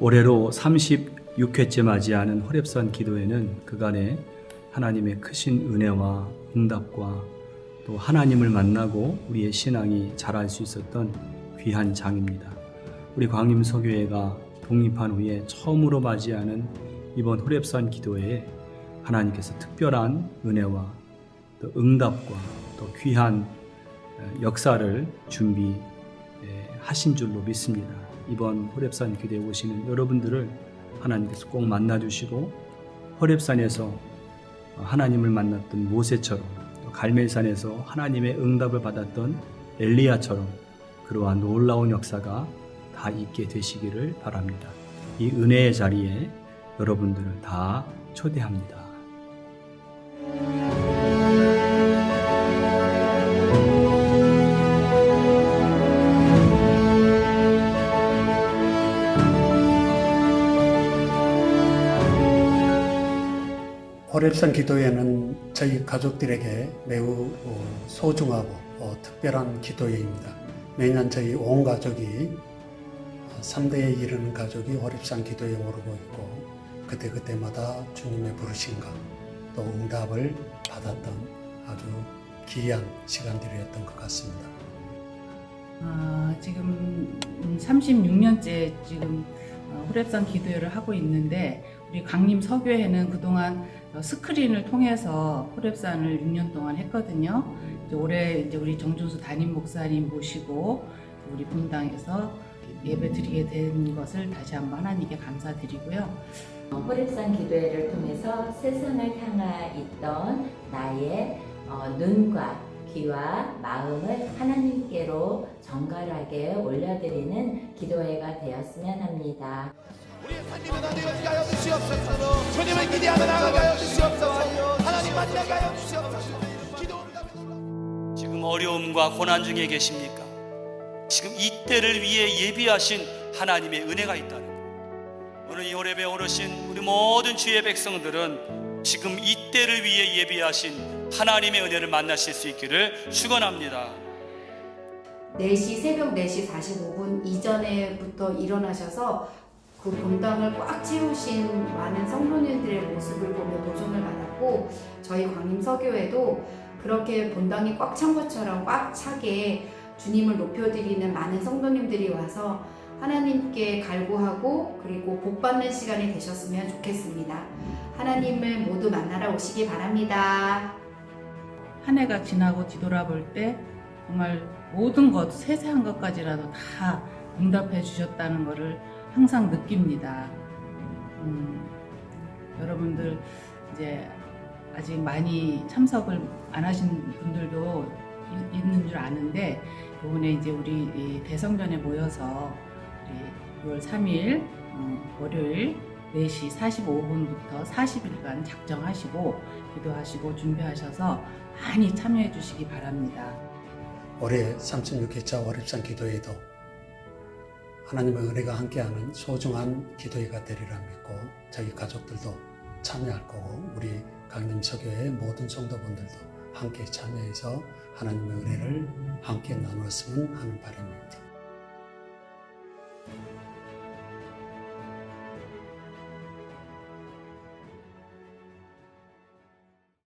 올해로 36회째 맞이하는 호랩산 기도회는 그간의 하나님의 크신 은혜와 응답과 또 하나님을 만나고 우리의 신앙이 자랄 수 있었던 귀한 장입니다. 우리 광림서교회가 독립한 후에 처음으로 맞이하는 이번 호랩산 기도회에 하나님께서 특별한 은혜와 또 응답과 또 귀한 어, 역사를 준비하신 줄로 믿습니다. 이번 호랩산 기도에 오시는 여러분들을 하나님께서 꼭 만나주시고 호랩산에서 하나님을 만났던 모세처럼 또 갈멜산에서 하나님의 응답을 받았던 엘리야처럼 그러한 놀라운 역사가 다 있게 되시기를 바랍니다. 이 은혜의 자리에 여러분들을 다 초대합니다. 호랩산 기도회는 저희 가족들에게 매우 어, 소중하고 어, 특별한 기도회입니다. 매년 저희 온 가족이 3대에 이르는 가족이 호랩산 기도회에 오르고 있고 그때그때마다 주님의 부르심과 또 응답을 받았던 아주 귀한 시간들이었던 것 같습니다. 아, 지금 36년째 지금 어, 호랩산 기도회를 하고 있는데 우리 강림 서교회는 그동안 어, 스크린을 통해서 호랩산을 6년 동안 했거든요. 이제 올해 이제 우리 정준수 담임 목사님 모시고 우리 본당에서 예배 드리게 된 것을 다시 한번 하나님께 감사드리고요. 호랩산 기도회를 통해서 세상을 향하 있던 나의 어, 눈과 귀와 마음을 하나님께로 정갈하게 올려드리는 기도회가 되었으면 합니다. 주시옵소서 주님을 기대하며 나아가게 하여 주시옵소서 하나님 만나게 하여 주시옵소서 지금 어려움과 고난 중에 계십니까? 지금 이때를 위해 예비하신 하나님의 은혜가 있다는 것. 오늘 이 호랩에 오르신 우리 모든 주의 백성들은 지금 이때를 위해 예비하신 하나님의 은혜를 만나실 수 있기를 축원합니다. 4시 새벽 4시 45분 이전에부터 일어나셔서 그 본당을 꽉 채우신 많은 성도님들의 모습을 보며 도전을 받았고 저희 광림 서교회도 그렇게 본당이 꽉 찬 것처럼 꽉 차게 주님을 높여드리는 많은 성도님들이 와서 하나님께 갈구하고 그리고 복 받는 시간이 되셨으면 좋겠습니다. 하나님을 모두 만나러 오시기 바랍니다. 한 해가 지나고 뒤돌아볼 때 정말 모든 것 세세한 것까지라도 다 응답해 주셨다는 것을 항상 느낍니다. 음, 여러분들 이제 아직 많이 참석을 안 하신 분들도 이- 있는 줄 아는데 이번에 이제 우리 이 대성전에 모여서 우리 6월 3일 어, 월요일 4시 45분부터 40일간 작정하시고 기도하시고 준비하셔서 많이 참여해 주시기 바랍니다. 올해 36회차 월입산 기도회도 하나님의 은혜가 함께하는 소중한 기도회가 되리라 믿고 저희 가족들도 참여할 거고 우리 강림 서교회 모든 성도분들도 함께 참여해서 하나님의 은혜를 함께 나누었으면 하는 바람입니다.